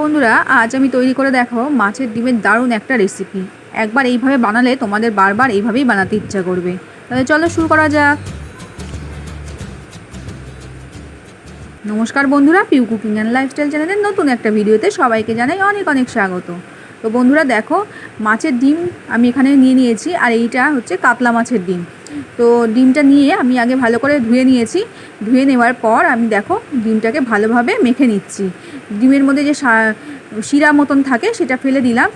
বন্ধুরা, আজ আমি তৈরি করে দেখো মাছের ডিমের দারুণ একটা রেসিপি একবার এইভাবে বানালে তোমাদের বারবার এইভাবেই বানাতে ইচ্ছা করবে। তাহলে চলো শুরু করা যাক। নমস্কার বন্ধুরা পিউ কুকিং অ্যান্ড লাইফস্টাইল চ্যানেলের নতুন একটা ভিডিওতে সবাইকে জানাই অনেক অনেক স্বাগত। তো বন্ধুরা দেখো, মাছের ডিম আমি এখানে নিয়ে নিয়েছি, আর এইটা হচ্ছে কাতলা মাছের ডিম। তো ডিমটা নিয়ে আমি আগে ভালো করে ধুয়ে নিয়েছি। ধুয়ে নেওয়ার পর আমি দেখো ডিমটাকে ভালোভাবে মেখে নিচ্ছি। ডিমের মধ্যে যে শিরা মতন থাকে সেটা ফেলে দিলাম।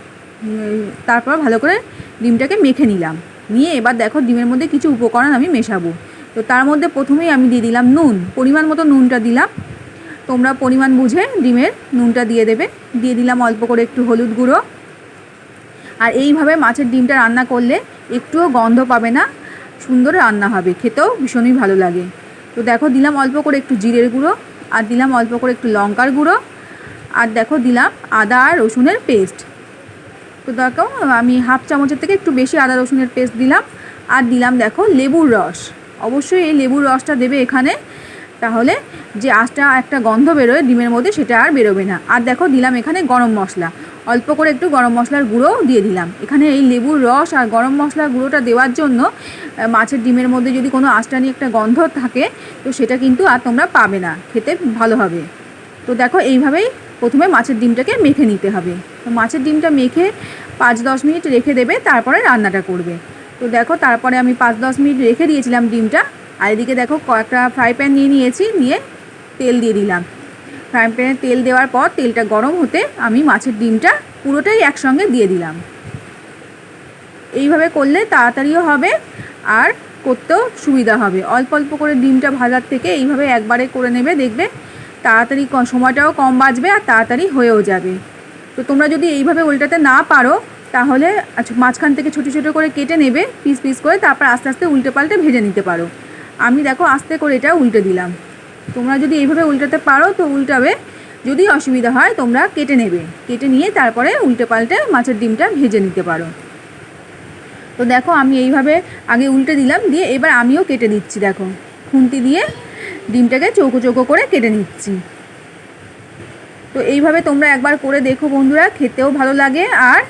তারপর ভালো করে ডিমটাকে মেখে নিলাম। নিয়ে এবার দেখো ডিমের মধ্যে কিছু উপকরণ আমি মেশাবো। তো তার মধ্যে প্রথমেই আমি দিয়ে দিলাম নুন। পরিমাণ মতো নুনটা দিলাম। তোমরা পরিমাণ বুঝে ডিমের নুনটা দিয়ে দেবে। দিয়ে দিলাম অল্প করে একটু হলুদ গুঁড়ো। আর এইভাবে মাছের ডিমটা রান্না করলে একটুও গন্ধ পাবে না। সুন্দর রান্না হবে, খেতেও ভীষণই ভালো লাগে। তো দেখো, দিলাম অল্প করে একটু জিরের গুঁড়ো, আর দিলাম অল্প করে একটু লঙ্কার গুঁড়ো, আর দেখো, দিলাম আদা আর রসুনের পেস্ট। তো দেখো, আমি হাফ চামচের থেকে একটু বেশি আদা রসুনের পেস্ট দিলাম, আর দিলাম দেখো, লেবুর রস। অবশ্যই এই লেবুর রসটা দেবে এখানে, তাহলে যে আঁচটা একটা গন্ধ বেরোয়, ডিমের মধ্যে সেটা আর বেরোবে না। আর দেখো, দিলাম এখানে গরম মশলা। অল্প করে একটু গরম মশলার গুঁড়ো দিয়ে দিলাম। এখানে এই লেবুর রস আর গরম মশলার গুঁড়োটা দেওয়ার জন্য মাছের ডিমের মধ্যে যদি কোনো আঁচটানি একটা গন্ধ থাকে, তো সেটা কিন্তু আর তোমরা পাবে না। খেতে ভালো হবে। তো দেখো এইভাবেই প্রথমে মাছের ডিমটাকে মেখে নিতে হবে। তো মাছের ডিমটা মেখে পাঁচ দশ মিনিট রেখে দেবে, তারপরে রান্নাটা করবে। তো দেখো তারপরে আমি পাঁচ দশ মিনিট রেখে দিয়েছিলাম ডিমটা। আর এদিকে দেখো কয়েকটা ফ্রাই প্যান নিয়ে নিয়েছি, নিয়ে তেল দিয়ে দিলাম। ফ্রাই প্যানে তেল দেওয়ার পর তেলটা গরম হতে আমি মাছের ডিমটা পুরোটাই একসঙ্গে দিয়ে দিলাম। এইভাবে করলে তাড়াতাড়িও হবে আর করতেও সুবিধা হবে। অল্প অল্প করে ডিমটা ভাজার থেকে এইভাবে একবারে করে নেবে দেখবে তাড়াতাড়ি সময়টাও কম বাঁচবে আর তাড়াতাড়ি হয়েও যাবে। তো তোমরা যদি এইভাবে উল্টাতে না পারো তাহলে আচ্ছা, মাঝখান থেকে ছোটো ছোটো করে কেটে নেবে পিস পিস করে তারপর আস্তে আস্তে উল্টে পাল্টে ভেজে নিতে পারো। আমি দেখো আস্তে করে এটা উল্টে দিলাম। তোমরা যদি এইভাবে উল্টাতে পারো, তো উল্টাবে। যদি অসুবিধা হয়, তোমরা কেটে নেবে। কেটে নিয়ে তারপরে উল্টে পাল্টে মাছের ডিমটা ভেজে নিতে পারো। তো দেখো, আমি এইভাবে আগে উল্টে দিলাম, দিয়ে এবার আমিও কেটে দিচ্ছি, দেখো। খুন্তি দিয়ে ডিমটাকে চৌকো চৌকো করে কেটে নিচ্ছি। তো এইভাবে তোমরা একবার করে দেখো বন্ধুরা, খেতেও ভালো লাগে আর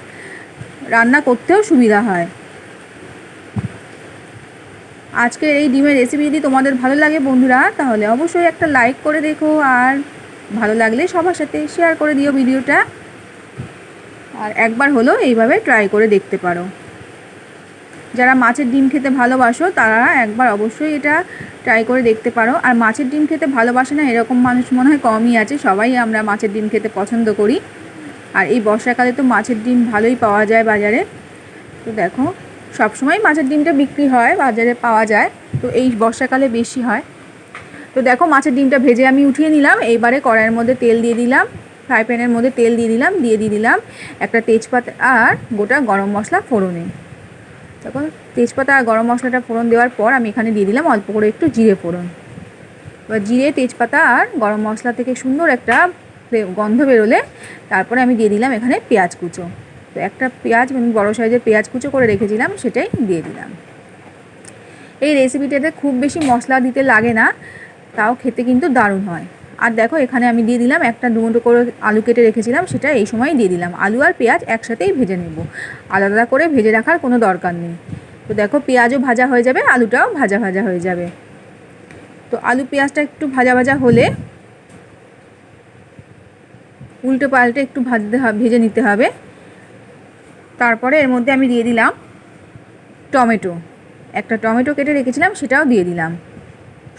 রান্না করতেও সুবিধা হয়। আজকের এই ডিমের রেসিপি যদি তোমাদের ভালো লাগে বন্ধুরা, তাহলে অবশ্যই একটা লাইক করে দেখো আর ভালো লাগলে সবার সাথে শেয়ার করে দিও ভিডিওটা। আর একবার হলো এইভাবে ট্রাই করে দেখতে পারো। যারা মাছের ডিম খেতে ভালোবাসো, তারা একবার অবশ্যই এটা ট্রাই করে দেখতে পারো। আর মাছের ডিম খেতে ভালোবাসে না, এরকম মানুষ মনে হয় কমই আছে, সবাই আমরা মাছের ডিম খেতে পছন্দ করি। আর এই বর্ষাকালে তো মাছের ডিম ভালোই পাওয়া যায় বাজারে। তো দেখো সবসময় মাছের ডিমটা বিক্রি হয়, বাজারে পাওয়া যায়। তো এই বর্ষাকালে বেশি হয়। তো দেখো মাছের ডিমটা ভেজে আমি উঠিয়ে নিলাম। এইবারে কড়াইয়ের মধ্যে তেল দিয়ে দিলাম। ফ্রাই প্যানের মধ্যে তেল দিয়ে দিলাম, দিয়ে দিয়ে দিলাম একটা তেজপাতা আর গোটা গরম মশলা ফোড়নে। তখন তেজপাতা আর গরম মশলাটা ফোড়ন দেওয়ার পর আমি এখানে দিয়ে দিলাম অল্প করে একটু জিরে ফোড়ন। এবার জিরে, তেজপাতা আর গরম মশলা থেকে সুন্দর একটা গন্ধ বেরোলে তারপরে আমি দিয়ে দিলাম এখানে পেঁয়াজ কুচো। তো একটা পেঁয়াজ আমি বড়ো সাইজের পেঁয়াজ কুচো করে রেখেছিলাম, সেটাই দিয়ে দিলাম। এই রেসিপিটাতে খুব বেশি মশলা দিতে লাগে না, তাও খেতে কিন্তু দারুণ হয়। আর দেখো, এখানে আমি দিয়ে দিলাম একটা দুমুটো করে আলু কেটে রেখেছিলাম, সেটা এই সময় দিয়ে দিলাম। আলু আর পেঁয়াজ একসাথেই ভেজে নেব। আলাদা করে ভেজে রাখার কোনো দরকার নেই। তো দেখো, পেঁয়াজও ভাজা হয়ে যাবে, আলুটাও ভাজা ভাজা হয়ে যাবে। তো আলু পেঁয়াজটা একটু ভাজা ভাজা হলে উল্টো পাল্টে একটু ভাজতে হবে ভেজে নিতে হবে। তারপরে এর মধ্যে আমি দিয়ে দিলাম টমেটো। একটা টমেটো কেটে রেখেছিলাম, সেটাও দিয়ে দিলাম।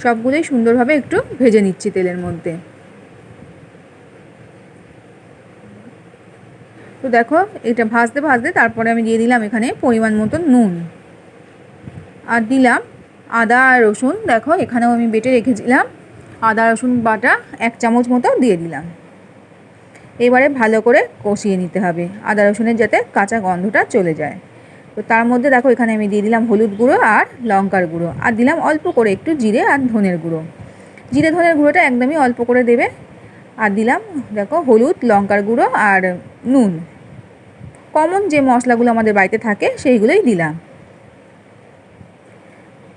সবগুলোই সুন্দরভাবে একটু ভেজে নিচ্ছি তেলের মধ্যে। তো দেখো, এটা ভাজতে ভাজতে তারপরে আমি দিয়ে দিলাম এখানে পরিমাণ মতো নুন। আর দিলাম আদা আর রসুন। দেখো, এখানেও আমি বেটে রেখেছিলাম। আদা, রসুন, বাটা এক চামচ মতো দিয়ে দিলাম। এবারে ভালো করে কষিয়ে নিতে হবে। আদা রসুনের যাতে কাঁচা গন্ধটা চলে যায়। তো তার মধ্যে দেখো, এখানে আমি দিয়ে দিলাম হলুদ গুঁড়ো আর লঙ্কার গুঁড়ো। আর দিলাম অল্প করে একটু জিরে আর ধনের গুঁড়ো। জিরে ধনের গুঁড়োটা একদমই অল্প করে দেবে। আর দিলাম, দেখো, হলুদ, লঙ্কার গুঁড়ো আর নুন। কমন যে মশলাগুলো আমাদের বাড়িতে থাকে, সেইগুলোই দিলাম।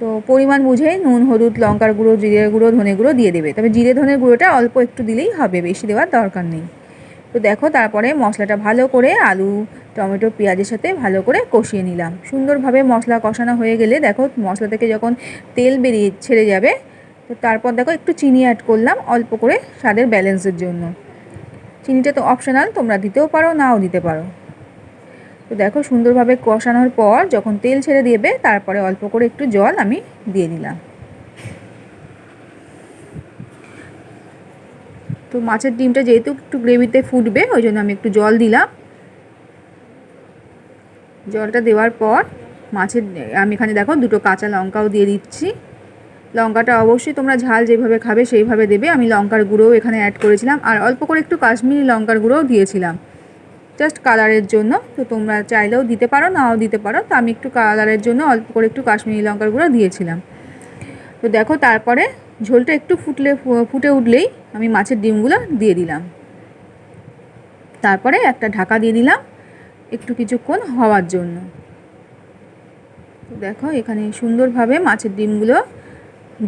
তো পরিমাণ বুঝেই নুন, হলুদ, লঙ্কার গুঁড়ো, জিরে গুঁড়ো, ধনে গুঁড়ো দিয়ে দেবে। তবে জিরে ধনের গুঁড়োটা অল্প একটু দিলেই হবে, বেশি দেওয়ার দরকার নেই। তো দেখো, তারপরে মশলাটা ভালো করে আলু, টমেটো, পেঁয়াজের সাথে ভালো করে কষিয়ে নিলাম। সুন্দরভাবে মশলা কষানো হয়ে গেলে দেখো, মশলা থেকে যখন তেল বেরিয়ে ছেড়ে যাবে, তো তারপর দেখো, একটু চিনি অ্যাড করলাম অল্প করে স্বাদের ব্যালেন্সের জন্য। চিনিটা তো অপশনাল তোমরা দিতেও পারো, নাও দিতে পারো। তো দেখো, সুন্দরভাবে কষানোর পর যখন তেল ছেড়ে দেবে, তারপরে অল্প করে একটু জল আমি দিয়ে দিলাম তো মাছের ডিমটা যেহেতু একটু গ্রেভিতে ফুটবে, ওই জন্য আমি একটু জল দিলাম। জলটা দেওয়ার পর মাছের, আমি এখানে দেখো দুটো কাঁচা লঙ্কাও দিয়ে দিচ্ছি। লঙ্কাটা অবশ্যই তোমরা ঝাল যেভাবে খাবে সেইভাবে দেবে। আমি লঙ্কার গুঁড়োও এখানে অ্যাড করেছিলাম আর অল্প করে একটু কাশ্মীরি লঙ্কার গুঁড়োও দিয়েছিলাম। জাস্ট কালারের জন্য। তো তোমরা চাইলেও দিতে পারো, নাও দিতে পারো। তো আমি একটু কালারের জন্য অল্প করে একটু কাশ্মীরি লঙ্কার গুঁড়ো দিয়েছিলাম। তো দেখো তারপরে ঝোলটা একটু ফুটলে ফুটে উঠলেই আমি মাছের ডিমগুলো দিয়ে দিলাম। তারপরে একটা ঢাকা দিয়ে দিলাম একটু কিছুক্ষণ হওয়ার জন্য। দেখো এখানে সুন্দরভাবে মাছের ডিমগুলো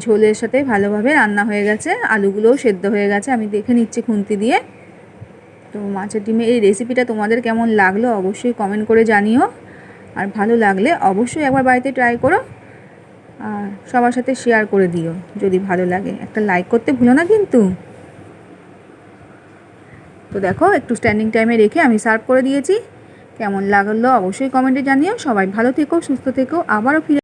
ঝোলের সাথে ভালোভাবে রান্না হয়ে গেছে, আলুগুলোও সেদ্ধ হয়ে গেছে। আমি দেখে নিচ্ছি খুন্তি দিয়ে। তো মাছের ডিমের এই রেসিপিটা তোমাদের কেমন লাগল অবশ্যই কমেন্ট করে জানিও। আর ভালো লাগলে অবশ্যই একবার বাড়িতে ট্রাই করো। আর সবার সাথে শেয়ার করে দিও, যদি ভালো লাগে। একটা লাইক করতে ভুলো না কিন্তু। তো দেখো, একটু স্ট্যান্ডিং টাইমে রেখে আমি সার্ভ করে দিয়েছি। কেমন লাগল অবশ্যই কমেন্টে জানিও। সবাই ভালো থেকো, সুস্থ থেকো, আবারও ফিরে